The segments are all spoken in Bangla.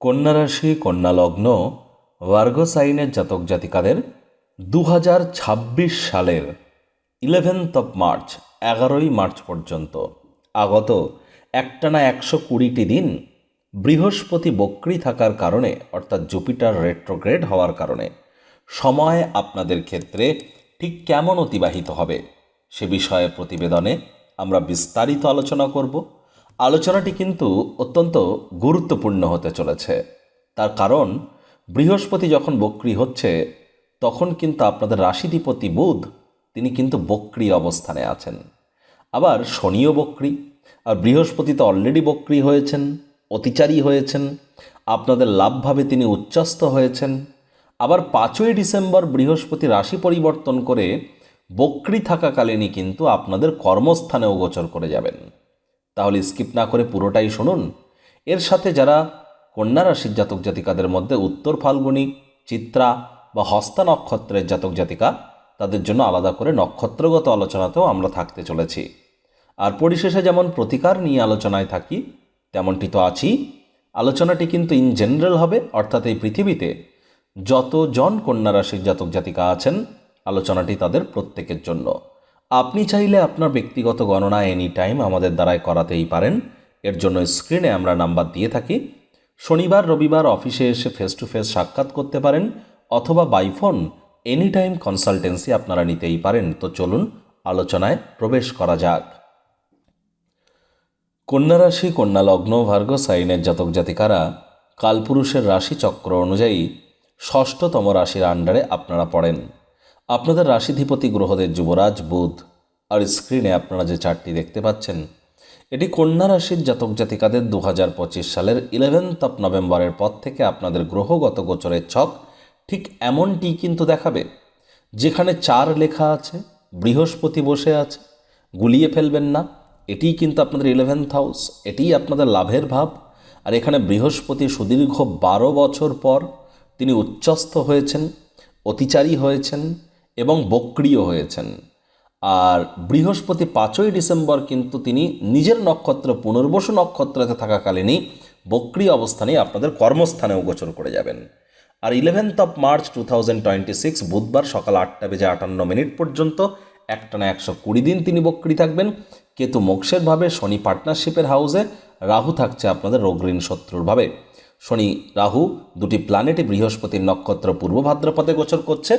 কন্যা রাশি কন্যা লগ্ন ভার্গ সাইনের জাতক জাতিকাদের দু হাজার ছাব্বিশ সালের ইলেভেন্থ অফ মার্চ এগারোই মার্চ পর্যন্ত। আগত একটানা একশো কুড়িটি দিন বৃহস্পতি বক্রি থাকার কারণে, অর্থাৎ জুপিটার রেট্রোগ্রেড হওয়ার কারণে, সময় আপনাদের ক্ষেত্রে ঠিক কেমন অতিবাহিত হবে সে বিষয়ে প্রতিবেদনে আমরা বিস্তারিত আলোচনা করব। আলোচনাটি কিন্তু অত্যন্ত গুরুত্বপূর্ণ হতে চলেছে। তার কারণ, বৃহস্পতি যখন বক্রি হচ্ছে, তখন কিন্তু আপনাদের রাশিধিপতি বুধ, তিনি কিন্তু বক্রি অবস্থানে আছেন। আবার শনিও বক্রি, আর বৃহস্পতি তো অলরেডি বক্রি হয়েছেন, অতিচারী হয়েছেন, আপনাদের লাভভাবে তিনি উচ্চস্ত হয়েছেন। আবার পাঁচই ডিসেম্বর বৃহস্পতি রাশি পরিবর্তন করে বক্রি থাকাকালীনই কিন্তু আপনাদের কর্মস্থানেও গোচর করে যাবেন। তাহলে স্কিপ না করে পুরোটাই শুনুন। এর সাথে যারা কন্যা রাশির জাতক জাতিকাদের মধ্যে উত্তর ফাল্গুনী, চিত্রা বা হস্তা নক্ষত্রের জাতক জাতিকা, তাদের জন্য আলাদা করে নক্ষত্রগত আলোচনাতেও আমরা থাকতে চলেছি। আর পরিশেষে যেমন প্রতিকার নিয়ে আলোচনায় থাকি, তেমনটি তো আছি আলোচনাটি কিন্তু ইন জেনারেল হবে, অর্থাৎ এই পৃথিবীতে যতজন কন্যা রাশির জাতক জাতিকা আছেন, আলোচনাটি তাদের প্রত্যেকের জন্য। আপনি চাইলে আপনার ব্যক্তিগত গণনা এনি টাইম আমাদের দ্বারাই করাতেই পারেন। এর জন্য স্ক্রিনে আমরা নাম্বার দিয়ে থাকি। শনিবার, রবিবার অফিসে এসে ফেস টু ফেস সাক্ষাৎ করতে পারেন অথবা বাইফোন এনি টাইম কনসালটেন্সি আপনারা নিতেই পারেন। তো চলুন আলোচনায় প্রবেশ করা যাক। কন্যা রাশি, কন্যা লগ্ন, ভার্গ, সাইনের জাতক জাতিকারা কালপুরুষের রাশি চক্র অনুযায়ী ষষ্ঠতম রাশির আন্ডারে আপনারা পড়েন। আপনাদের রাশিধিপতি গ্রহদের যুবরাজ, বুধ আর স্ক্রিনে আপনারা যে চারটি দেখতে পাচ্ছেন, এটি কন্যা রাশির জাতক জাতিকাদের দু হাজার পঁচিশ সালের ইলেভেন্থ অফ নভেম্বরের পর থেকে আপনাদের গ্রহগত গোচরের ছক ঠিক এমনটি কিন্তু দেখাবে, যেখানে চার লেখা আছে, বৃহস্পতি বসে আছে, গুলিয়ে ফেলবেন না, এটিই কিন্তু আপনাদের ইলেভেন্থ হাউস এটিই আপনাদের লাভের ভাব, আর এখানে বৃহস্পতি সুদীর্ঘ বারো বছর পর তিনি উচ্চস্থ হয়েছেন, অতিচারী হয়েছেন এবং বক্রিয় হয়েছেন। আর বৃহস্পতি পাঁচই ডিসেম্বর কিন্তু তিনি নিজের নক্ষত্র, পুনর্বসু নক্ষত্রতে থাকাকালীনই বক্রিয় অবস্থানে আপনাদের কর্মস্থানেও গোচর করে যাবেন। আর eleventh of March two thousand twenty six বুধবার সকাল আটটা বেজে আটান্ন মিনিট পর্যন্ত একটানা একশো কুড়ি দিন তিনি বক্রি থাকবেন। কেতু মোক্ষের ভাবে, শনি পার্টনারশিপের হাউসে রাহু থাকছে আপনাদের রোগঋণ শত্রুর ভাবে। শনি, রাহু দুটি প্ল্যানেটে বৃহস্পতির নক্ষত্র পূর্ব ভাদ্রপথে গোচর করছে।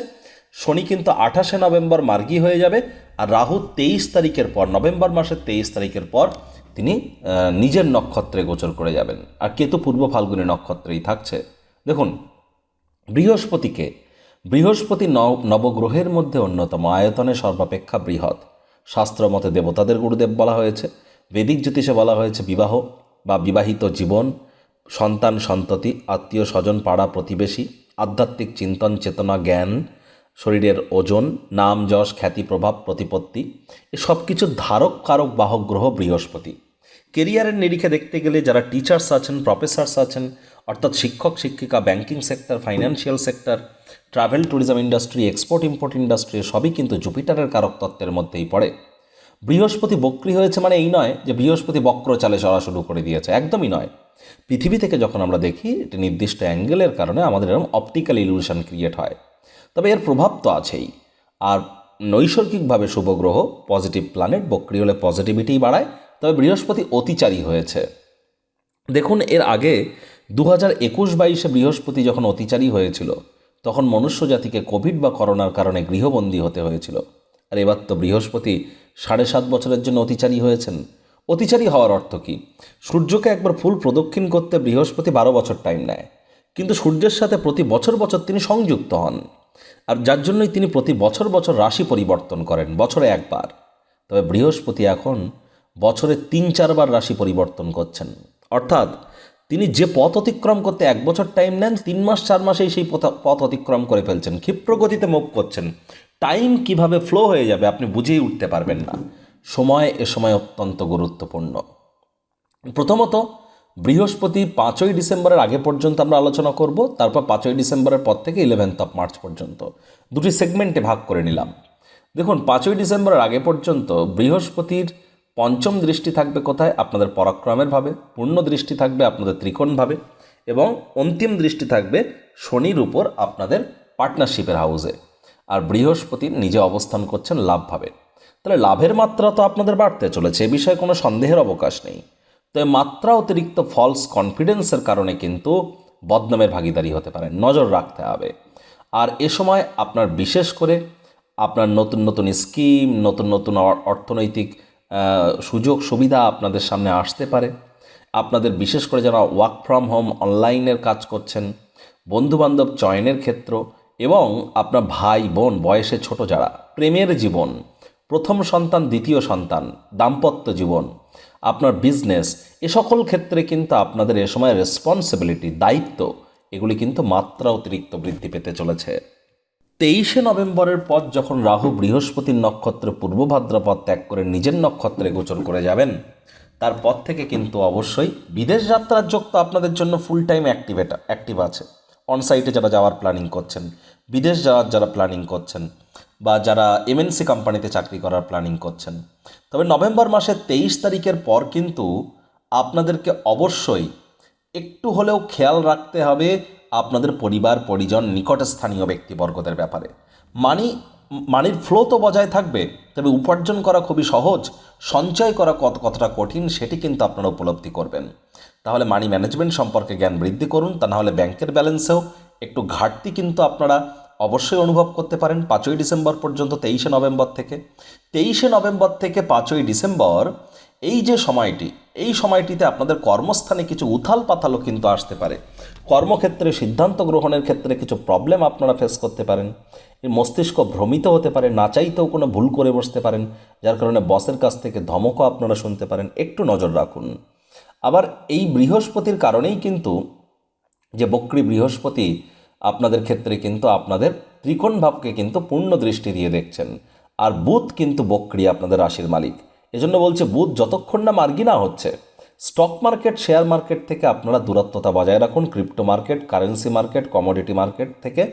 শনি কিন্তু আঠাশে নভেম্বর মার্গী হয়ে যাবে আর রাহু তেইশ তারিখের পর, নভেম্বর মাসের তেইশ তারিখের পর তিনি নিজের নক্ষত্রে গোচর করে যাবেন। আর কেতু পূর্ব ফাল্গুনী নক্ষত্রেই থাকছে। দেখুন, বৃহস্পতিকে, বৃহস্পতি নব- নবগ্রহের মধ্যে অন্যতম আয়তনে সর্বাপেক্ষা বৃহৎ। শাস্ত্রমতে দেবতাদের গুরুদেব বলা হয়েছে। বেদিক জ্যোতিষে বলা হয়েছে বিবাহ বা বিবাহিত জীবন, সন্তান সন্ততি, আত্মীয় স্বজন, পাড়া প্রতিবেশী, আধ্যাত্মিক চিন্তন, চেতনা, জ্ঞান শরীরের ওজন, নাম, যশ, খ্যাতি, প্রভাব, প্রতিপত্তি, এ সব কিছুর ধারক, কারক, বাহক, গ্রহ, বৃহস্পতি। কেরিয়ারের নিরিখে দেখতে গেলে যারা টিচার্স আছেন, প্রফেসর্স আছেন, অর্থাৎ শিক্ষক, শিক্ষিকা, banking sector, financial sector, travel, tourism industry, export, import industry সবই কিন্তু জুপিটারের কারক তত্ত্বের মধ্যেই পড়ে। বৃহস্পতি বক্রি হয়েছে মানে এই নয় যে বৃহস্পতি বক্র চালে চলা শুরু করে দিয়েছে, একদমই নয়। পৃথিবী থেকে যখন আমরা দেখি, একটি নির্দিষ্ট অ্যাঙ্গেলের কারণে আমাদের এরকম অপটিক্যাল ইলিউশন ক্রিয়েট হয়। তবে এর প্রভাব তো আছেই। আর নৈসর্গিকভাবে শুভ গ্রহ পজিটিভ প্ল্যানেট বক্রি হলে পজিটিভিটি বাড়ায়, তবে বৃহস্পতি অতিচারী হয়েছে। দেখুন, এর আগে দু হাজার একুশ বাইশে বৃহস্পতি যখন অতিচারী হয়েছিল, তখন মনুষ্য জাতিকে কোভিড বা করোনার কারণে গৃহবন্দী হতে হয়েছিল। আর এবার তো বৃহস্পতি সাড়ে সাত বছরের জন্য অতিচারী হয়েছেন। অতিচারী হওয়ার অর্থ কী? সূর্যকে একবার ফুল প্রদক্ষিণ করতে বৃহস্পতি বারো বছর টাইম নেয়। কিন্তু সূর্যের সাথে প্রতি বছর বছর তিনি সংযুক্ত হন। আর যার জন্যই তিনি প্রতি বছর বছর রাশি পরিবর্তন করেন, বছরে একবার। তবে বৃহস্পতি এখন বছরে তিন চারবার রাশি পরিবর্তন করছেন। অর্থাৎ তিনি যে পথ অতিক্রম করতে এক বছর টাইম নেন, তিন মাস, চার মাসেই সেই পথ- পথ অতিক্রম করে ফেলছেন। ক্ষিপ্র গতিতে মুভ করছেন। টাইম কীভাবে ফ্লো হয়ে যাবে আপনি বুঝেই উঠতে পারবেন না। সময় এ সময় অত্যন্ত গুরুত্বপূর্ণ। প্রথমত বৃহস্পতি পাঁচই ডিসেম্বরের আগে পর্যন্ত আমরা আলোচনা করব, তারপর পাঁচই ডিসেম্বরের পর থেকে ইলেভেন্থ অফ মার্চ পর্যন্ত। দুটি সেগমেন্টে ভাগ করে নিলাম। দেখুন, পাঁচই ডিসেম্বরের আগে পর্যন্ত বৃহস্পতির পঞ্চম দৃষ্টি থাকবে কোথায়? আপনাদের পরাক্রমের ভাবে, পূর্ণ দৃষ্টি থাকবে আপনাদের ত্রিকোণ ভাবে, এবং অন্তিম দৃষ্টি থাকবে শনির উপর আপনাদের পার্টনারশিপের হাউসে আর বৃহস্পতি নিজে অবস্থান করছেন লাভভাবে তাহলে লাভের মাত্রা তো আপনাদের বাড়তে চলেছে, এ বিষয়ে কোনো সন্দেহের অবকাশ নেই। তো এই মাত্রা অতিরিক্ত ফলস কনফিডেন্সের কারণে কিন্তু বদনামের ভাগিদারি হতে পারে। নজর রাখতে হবে। আর এ সময় আপনার বিশেষ করে আপনার নতুন নতুন স্কিম নতুন নতুন অর- অর্থনৈতিক সুযোগ, সুবিধা আপনাদের সামনে আসতে পারে। আপনাদের বিশেষ করে যারা ওয়ার্ক ফ্রম হোম অনলাইনের কাজ করছেন, বন্ধুবান্ধব চয়নের ক্ষেত্র এবং আপনার ভাই, বোন, বয়সে ছোট যারা, প্রেমের জীবন, প্রথম সন্তান, দ্বিতীয় সন্তান, দাম্পত্য জীবন আপনার বিজনেস এ সকল ক্ষেত্রে কিন্তু আপনাদের এ সময় রেসপন্সিবিলিটি দায়িত্ব, এগুলি কিন্তু মাত্রা অতিরিক্ত বৃদ্ধি পেতে চলেছে। তেইশে নভেম্বরের পর যখন রাহু বৃহস্পতির নক্ষত্রে পূর্ব ভাদ্রপদ ত্যাগ করে নিজের নক্ষত্রে গোচর করে যাবেন তারপর থেকে কিন্তু অবশ্যই বিদেশ যাত্রার যোগ তো আপনাদের জন্য ফুল টাইম অ্যাক্টিভেট অ্যাক্টিভ আছে। অনসাইটে যারা যাওয়ার প্ল্যানিং করছেন, বিদেশ যাওয়ার যারা প্ল্যানিং করছেন বা যারা এমএনসি কোম্পানিতে চাকরি করার প্ল্যানিং করছেন। তবে নভেম্বর মাসের তেইশ তারিখের পর কিন্তু আপনাদেরকে অবশ্যই একটু হলেও খেয়াল রাখতে হবে আপনাদের পরিবার, পরিজন, নিকটস্থানীয় ব্যক্তিবর্গদের ব্যাপারে। মানি, মানির ফ্লো তো বজায় থাকবে, তবে উপার্জন করা খুবই সহজ, সঞ্চয় করা কত, কতটা কঠিন সেটি কিন্তু আপনারা উপলব্ধি করবেন। তাহলে মানি ম্যানেজমেন্ট সম্পর্কে জ্ঞান বৃদ্ধি করুন, তা নাহলে ব্যাংকের ব্যালেন্সেও একটু ঘাটতি কিন্তু আপনারা অবশ্যই অনুভব করতে পারেন পাঁচই ডিসেম্বর পর্যন্ত তেইশে নভেম্বর থেকে। তেইশে নভেম্বর থেকে পাঁচই ডিসেম্বর, এই যে সময়টি, এই সময়টিতে আপনাদের কর্মস্থানে কিছু উথাল পাথালও কিন্তু আসতে পারে। কর্মক্ষেত্রে সিদ্ধান্ত গ্রহণের ক্ষেত্রে কিছু প্রবলেম আপনারা ফেস করতে পারেন। মস্তিষ্ক ভ্রমিত হতে পারে, না চাইতেও কোনো ভুল করে বসতে পারেন, যার কারণে বসের কাছ থেকে ধমকও আপনারা শুনতে পারেন। একটু নজর রাখুন। আবার এই বৃহস্পতির কারণেই কিন্তু যে বক্রী বৃহস্পতি আপনাদের ক্ষেত্রে কিন্তু আপনাদের ত্রিকোণ ভাবকে কিন্তু পূর্ণ দৃষ্টি দিয়ে দেখছেন। আর বুধ কিন্তু বক্রী আপনাদের রাশির মালিক। এজন্য বলছে, বুধ যতক্ষণ না মার্গি না হচ্ছে, স্টক মার্কেট, শেয়ার মার্কেট থেকে আপনারা দূরত্বতা বজায় রাখুন, crypto market, currency market, commodity market থেকে।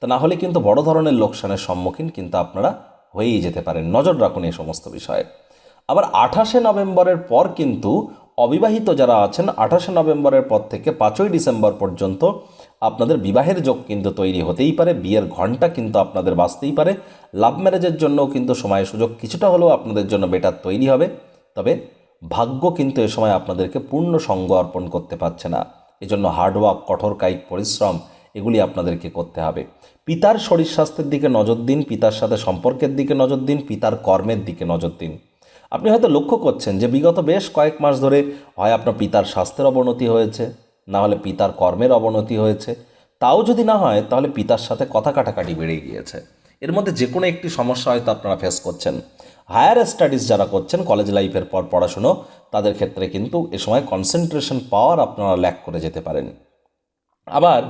তা না হলে কিন্তু বড় ধরনের লোকসানের সম্মুখীন কিন্তু আপনারা হয়েই যেতে পারেন। নজর রাখুন এই সমস্ত বিষয়ে। আবার আঠাশে নভেম্বরের পর কিন্তু অবিবাহিত যারা আছেন, আঠাশে নভেম্বরের পর থেকে পাঁচই ডিসেম্বর পর্যন্ত আপনাদের বিবাহের যোগ কিন্তু তৈরি হতেই পারে, বিয়ের ঘণ্টা কিন্তু আপনাদের বাঁচতেই পারে লাভ ম্যারেজের জন্যও কিন্তু সময় সুযোগ কিছুটা হলেও আপনাদের জন্য বেটার তৈরি হবে। তবে ভাগ্য কিন্তু এ সময় আপনাদেরকে পূর্ণ সঙ্গ অর্পণ করতে পারছে না। এজন্য হার্ডওয়ার্ক কঠোর কায়িক পরিশ্রম এগুলি আপনাদেরকে করতে হবে। পিতার শরীর স্বাস্থ্যের দিকে নজর দিন, পিতার সাথে সম্পর্কের দিকে নজর দিন, পিতার কর্মের দিকে নজর দিন। আপনি হয়তো লক্ষ্য করছেন যে বিগত বেশ কয়েক মাস ধরে হয় আপনার পিতার স্বাস্থ্যের অবনতি হয়েছে। না হলে পিতার কর্মের অবনতি হয়েছে। তাও যদি না হয়, তাহলে পিতার সাথে কথা কাটাকাটি বেড়ে গিয়েছে। এর মধ্যে যে কোনো একটি সমস্যা হয়তো আপনারা ফেস করছেন। হায়ার স্টাডিজ যারা করছেন কলেজ লাইফের পর পড়াশুনো, তাদের ক্ষেত্রে কিন্তু এ সময় কনসেন্ট্রেশন পাওয়ার আপনারা ল্যাক করে যেতে পারেন। আবার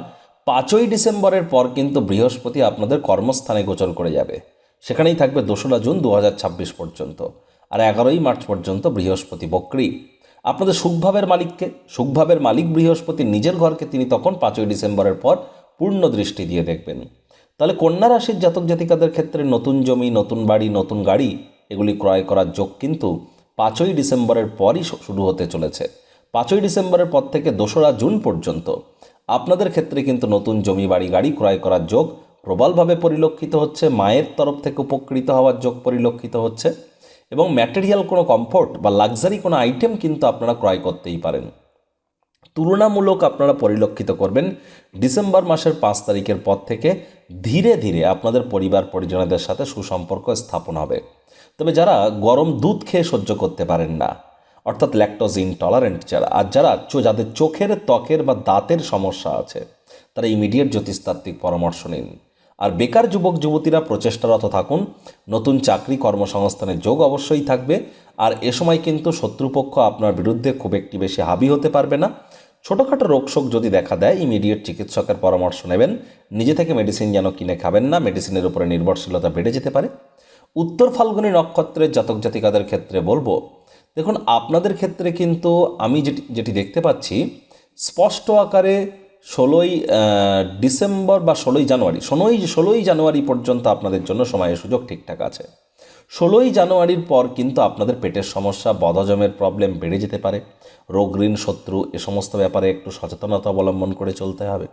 পাঁচই ডিসেম্বরের পর কিন্তু বৃহস্পতি আপনাদের কর্মস্থানে গোচর করে যাবে। সেখানেই থাকবে দোসরা জুন দু হাজার ছাব্বিশ পর্যন্ত। আর এগারোই মার্চ পর্যন্ত বৃহস্পতি বক্রী। আপনাদের সুখভাবের মালিককে, সুখভাবের মালিক বৃহস্পতি নিজের ঘরকে তিনি তখন পাঁচই ডিসেম্বরের পর পূর্ণ দৃষ্টি দিয়ে দেখবেন। তাহলে কন্যা রাশির জাতক জাতিকাদের ক্ষেত্রে নতুন জমি, নতুন বাড়ি, নতুন গাড়ি, এগুলি ক্রয় করার যোগ কিন্তু পাঁচই ডিসেম্বরের পরই শুরু হতে চলেছে। পাঁচই ডিসেম্বরের পর থেকে দোসরা জুন পর্যন্ত আপনাদের ক্ষেত্রে কিন্তু নতুন জমি, বাড়ি, গাড়ি ক্রয় করার যোগ প্রবলভাবে পরিলক্ষিত হচ্ছে, মায়ের তরফ থেকে উপকৃত হওয়ার যোগ পরিলক্ষিত হচ্ছে। এবং ম্যাটেরিয়াল কোনো কমফোর্ট বা লাক্সারি কোনো আইটেম কিন্তু আপনারা ক্রয় করতেই পারেন। তুলনামূলক আপনারা পরিলক্ষিত করবেন ডিসেম্বর মাসের পাঁচ তারিখের পর থেকে ধীরে ধীরে আপনাদের পরিবার পরিজনদের সাথে সুসম্পর্ক স্থাপন হবে। তবে যারা গরম দুধ খেয়ে সহ্য করতে পারেন না, অর্থাৎ ল্যাকটোজ ইনটলারেন্ট যারা, আর যারা যাদের চোখের ত্বকের বা দাঁতের সমস্যা আছে, তারা ইমিডিয়েট জ্যোতিষতাত্ত্বিক পরামর্শ নিন। আর বেকার যুবক, যুবতীরা প্রচেষ্টারত থাকুন। নতুন চাকরি কর্মসংস্থানের যোগ অবশ্যই থাকবে। আর এ সময় কিন্তু শত্রুপক্ষ আপনার বিরুদ্ধে খুব একটি বেশি হাবি হতে পারবে না। ছোটোখাটো রোগশোক যদি দেখা দেয় ইমিডিয়েট চিকিৎসকের পরামর্শ নেবেন। নিজে থেকে মেডিসিন যেন কিনে খাবেন না মেডিসিনের উপরে নির্ভরশীলতা বেড়ে যেতে পারে। উত্তর ফাল্গুনী নক্ষত্রের জাতক জাতিকাদের ক্ষেত্রে বলব, দেখুন, আপনাদের ক্ষেত্রে কিন্তু আমি যেটি যেটি দেখতে পাচ্ছি, স্পষ্ট আকারে ষোলোই ডিসেম্বর বা ষোলোই জানুয়ারি, ষোলোই ষোলোই জানুয়ারি পর্যন্ত আপনাদের জন্য সময়ের সুযোগ ঠিকঠাক আছে। ষোলোই জানুয়ারির পর কিন্তু আপনাদের পেটের সমস্যা, বদহজমের প্রবলেম বেড়ে যেতে পারে। রোগ ঋণ, শত্রু, এ সমস্ত ব্যাপারে একটু সচেতনতা অবলম্বন করে চলতে হবে।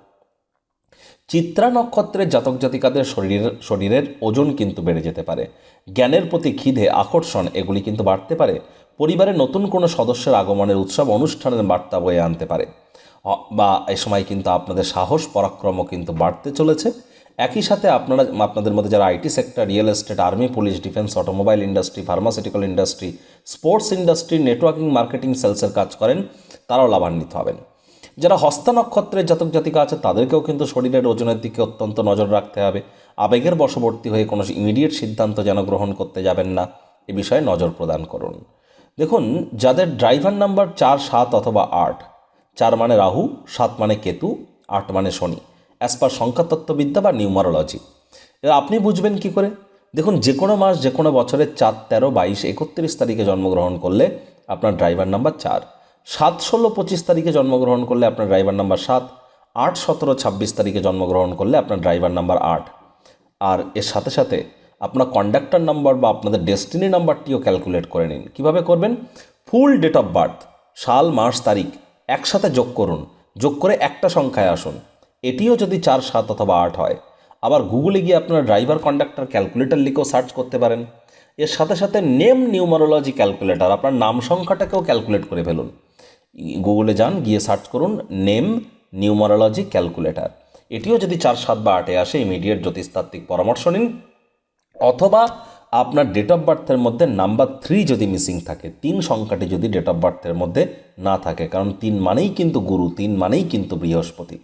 চিত্রা নক্ষত্রের জাতক জাতিকাদের শরীরের শরীরের ওজন কিন্তু বেড়ে যেতে পারে। জ্ঞানের প্রতি খিদে, আকর্ষণ, এগুলি কিন্তু বাড়তে পারে। পরিবারে নতুন কোনো সদস্যের আগমনের উৎসব, অনুষ্ঠানের বার্তা বয়ে আনতে পারে। বা এ সময় কিন্তু আপনাদের সাহস, পরাক্রমও কিন্তু বাড়তে চলেছে। একই সাথে আপনারা, আপনাদের মধ্যে যারা IT sector, real estate, army, police, defence, automobile industry, pharmaceutical industry, sports industry, networking, marketing, সেলসের কাজ করেন, তারাও লাভান্বিত হবেন। যারা হস্তা নক্ষত্রের জাতক, জাতিকা আছে, তাদেরকেও কিন্তু শরীরের ওজনের দিকে অত্যন্ত নজর রাখতে হবে। আবেগের বশবর্তী হয়ে কোনো ইমিডিয়েট সিদ্ধান্ত যেন গ্রহণ করতে যাবেন না, এ বিষয়ে নজর প্রদান করুন। দেখুন, যাদের ড্রাইভার নাম্বার চার, সাত অথবা আট চার মানে রাহু, সাত মানে কেতু, আট মানে শনি অ্যাজ পার সংখ্যাতত্ত্ববিদ্যা বা নিউমারোলজি। আপনি বুঝবেন কি করে? দেখুন, যে কোনো মাস, যে কোনো বছরের চার, তেরো, বাইশ, একত্রিশ তারিখে জন্মগ্রহণ করলে আপনার ড্রাইভার নাম্বার চার। সাত, ষোলো, পঁচিশ তারিখে জন্মগ্রহণ করলে আপনার ড্রাইভার নাম্বার সাত। আট, সতেরো, ছাব্বিশ তারিখে জন্মগ্রহণ করলে আপনার ড্রাইভার নাম্বার আট। আর এর সাথে সাথে আপনার কন্ডাক্টর নাম্বার বা আপনাদের ডেস্টিনি নাম্বারটিও ক্যালকুলেট করে নিন। কীভাবে করবেন? ফুল ডেট অফ বার্থ সাল, মাস, তারিখ। একসাথে যোগ করুন। যোগ করে একটা সংখ্যায় আসুন। এটিও যদি চার, সাত অথবা আট হয়, আবার গুগলে গিয়ে আপনার ড্রাইভার কন্ডাক্টর ক্যালকুলেটর লিখেও সার্চ করতে পারেন। এর সাথে সাথে নেম নিউমারোলজি ক্যালকুলেটর, আপনার নাম সংখ্যাটাকেও ক্যালকুলেট করে ফেলুন। গুগলে যান, গিয়ে সার্চ করুন নেম নিউমারোলজি ক্যালকুলেটর। এটিও যদি চার, সাত বা আটে আসে, ইমিডিয়েট জ্যোতিষতাত্ত্বিক পরামর্শ নিন। অথবা আপনার ডেট অফ বার্থের মধ্যে নাম্বার থ্রি যদি মিসিং থাকে, তিন সংখ্যাটি যদি ডেট অফ বার্থের মধ্যে না থাকে, কারণ তিন মানেই কিন্তু গুরু, তিন মানেই কিন্তু বৃহস্পতি।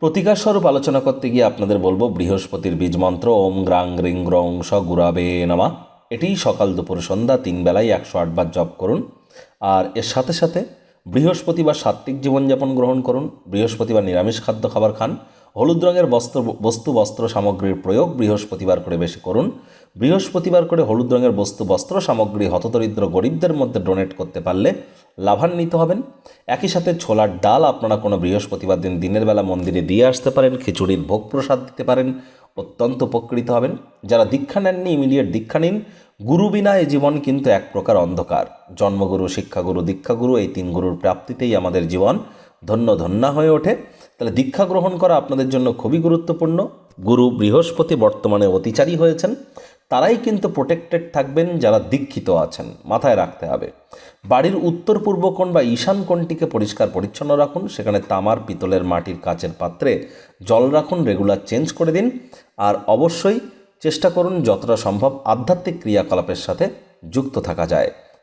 প্রতিকার স্বরূপ আলোচনা করতে গিয়ে আপনাদের বলব, বৃহস্পতির বীজ মন্ত্র, ওম গ্রাং গ্রিং গ্রং স গুরাবে নামা। এটি সকাল দুপুর সন্ধ্যা তিন বেলায় একশো আটবার জপ করুন। আর এর সাথে সাথে বৃহস্পতিবার সাত্ত্বিক জীবনযাপন গ্রহণ করুন। বৃহস্পতিবার নিরামিষ খাদ্য খাবার খান। হলুদ রঙের বস্ত্র বস্তু বস্ত্র সামগ্রীর প্রয়োগ বৃহস্পতিবার করে বেশি করুন। বৃহস্পতিবার করে হলুদ রঙের বস্তু বস্ত্র সামগ্রী হতদরিদ্র গরিবদের মধ্যে ডোনেট করতে পারলে লাভান্বিত হবেন। একই সাথে ছোলার ডাল আপনারা কোনো বৃহস্পতিবার দিন দিনের বেলা মন্দিরে দিয়ে আসতে পারেন, খিচুড়ির ভোগ প্রসাদ দিতে পারেন, অত্যন্ত উপকৃত হবেন। যারা দীক্ষা নেননি, ইমিডিয়েট দীক্ষা নিন। গুরু বিনা এই জীবন কিন্তু এক প্রকার অন্ধকার। জন্মগুরু, শিক্ষাগুরু, দীক্ষাগুরু এই তিন গুরুর প্রাপ্তিতেই আমাদের জীবন ধন্য ধন্যা হয়ে ওঠে। তাহলে দীক্ষা গ্রহণ করা আপনাদের জন্য খুবই গুরুত্বপূর্ণ। গুরু বৃহস্পতি বর্তমানে অতিচারী হয়েছেন। তারাই কিন্তু প্রোটেক্টেড থাকবেন, যারা দীক্ষিত আছেন, মাথায় রাখতে হবে। বাড়ির উত্তর পূর্ব কোণ বা ঈশান কোণটিকে পরিষ্কার পরিচ্ছন্ন রাখুন। সেখানে তামার পিতলের মাটির কাচের পাত্রে জল রাখুন রেগুলার চেঞ্জ করে দিন। আর অবশ্যই চেষ্টা করুন, যতটা সম্ভব আধ্যাত্মিক ক্রিয়াকলাপের সাথে যুক্ত থাকা যায়।